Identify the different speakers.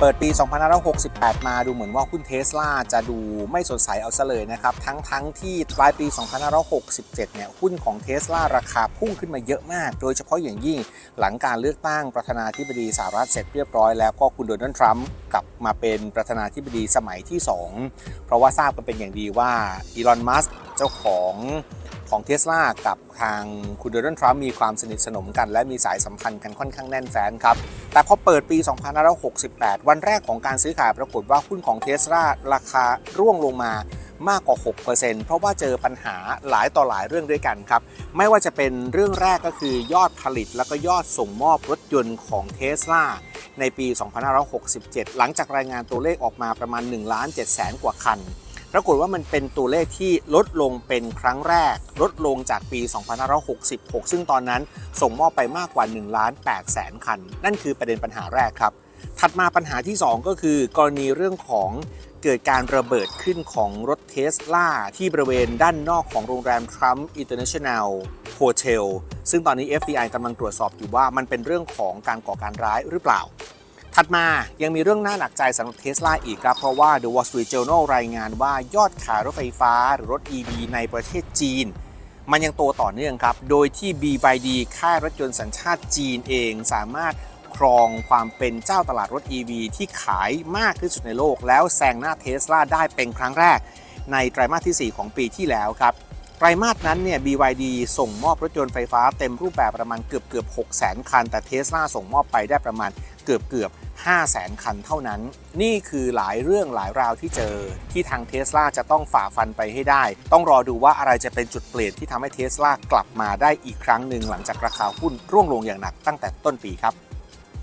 Speaker 1: เปิดปี 2568 มาดูเหมือนว่าหุ้นเทสลาจะดูไม่สดใสเอาซะเลยนะครับ ทั้งทั้งที่ปลายปี 2567 เนี่ย หุ้นของเทสลาราคาพุ่งขึ้นมาเยอะมาก โดยเฉพาะอย่างยิ่งหลังการเลือกตั้งประธานาธิบดีสหรัฐเสร็จเรียบร้อยแล้วก็คุณโดนัลด์ทรัมป์กลับมาเป็นประธานาธิบดีสมัยที่ 2 เพราะว่าทราบกันเป็นอย่างดีว่าอีลอน มัสเจ้าของของเทสลากับทางคุณโดนัลด์ทรัมป์มีความสนิทสนมกัน และมีสายสัมพันธ์กันค่อนข้างแน่นแฟ้นครับ แต่พอเปิดปี 2568 วันแรกของการซื้อขายปรากฏว่าหุ้นของเทสลาราคาร่วงลงมามากกว่า 6%เพราะว่าเจอปัญหาหลายต่อหลายเรื่องด้วยกันครับ ไม่ว่าจะเป็นเรื่องแรกก็คือยอดผลิตแล้วก็ยอดส่งมอบรถยนต์ของเทสลาในปี 2567 หลังจากรายงานตัวเลขออกมาประมาณ1ล้าน7แสนกว่าคัน ปรากฏว่ามันเป็นตัวเลขที่ลดลงเป็นครั้งแรก ลดลงจากปี 2566 ซึ่งตอนนั้นส่งมอบไปมากกว่า1ล้าน8แสนคัน นั่นคือประเด็นปัญหาแรกครับ ถัดมาปัญหาที่ 2 ก็คือกรณีเรื่องของเกิดการระเบิดขึ้นของรถเทสลาที่บริเวณด้านนอกของโรงแรมทรัมป์อินเตอร์เนชั่นแนลโฮเทลซึ่งตอนนี้ FBI กำลังตรวจสอบอยู่ว่ามันเป็นเรื่องของการก่อการร้ายหรือเปล่า ถัดมายังมีเรื่องน่าหนักใจสำหรับเทสลาอีกครับ เพราะว่า The Wall Street Journal รายงานว่ายอดขายรถไฟฟ้าหรือรถ EV ในประเทศจีน มันยังโตต่อเนื่องครับ โดยที่ BYD ค่ายรถยนต์สัญชาติจีนเองสามารถครองความเป็นเจ้าตลาดรถ EV ที่ขายมากที่สุดในโลก แล้วแซงหน้าเทสลาได้เป็นครั้งแรก ในไตรมาสที่ 4 ของปีที่แล้วครับ ไตรมาสนั้นเนี่ย BYD ส่งมอบรถยนต์ไฟฟ้าเต็มรูปแบบประมาณเกือบเกือบ6 0 0 0 0 คัน แต่เทสลาส่งมอบไปได้ประมาณเกือบเกือบ5 0 0 0 0 คันเท่านั้น นี่คือหลายเรื่องหลายราวที่เจอ ที่ทางเทสลาจะต้องฝ่าฟันไปให้ได้ ต้องรอดูว่าอะไรจะเป็นจุดเปลี่ยนที่ทำให้เทสลากลับมาได้อีกครั้งหนึ่งหลังจากราคาหุ้นร่วงลงอย่างหนักตั้งแต่ต้นปีครับ